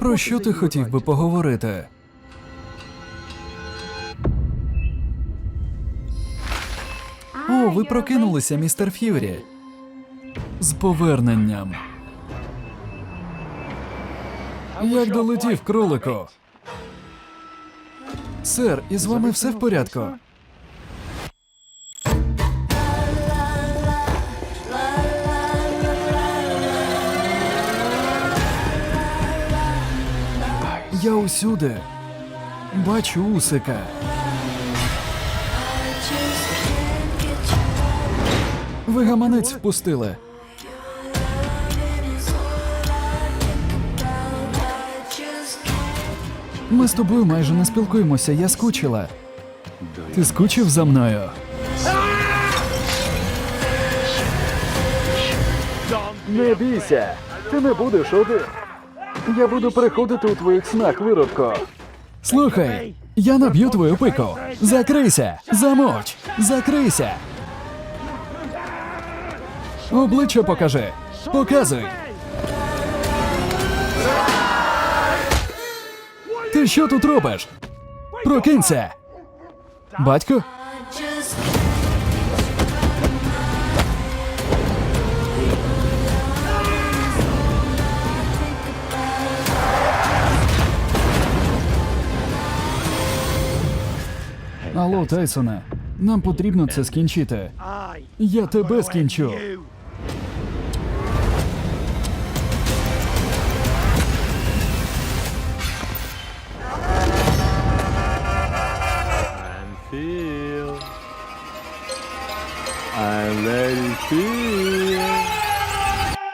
Про що ти хотів би поговорити? О, ви прокинулися, містер Ф'юрі. З поверненням. Як долетів, кролику? Сер, із вами все в порядку? Я усюди. Бачу усика. Ви гаманець впустили. Ми з тобою майже не спілкуємося, я скучила. Ти скучив за мною? Не бійся, ти не будеш один. Я буду приходити у твоїх снах, виродко. Слухай, я наб'ю твою пику. Закрийся, замовч, закрийся. Обличчя покажи. Показуй. Ти що тут робиш? Прокинься. Батько? Алло, Тайсоне, нам потрібно це скінчити. Я тебе скінчу. I'm ready to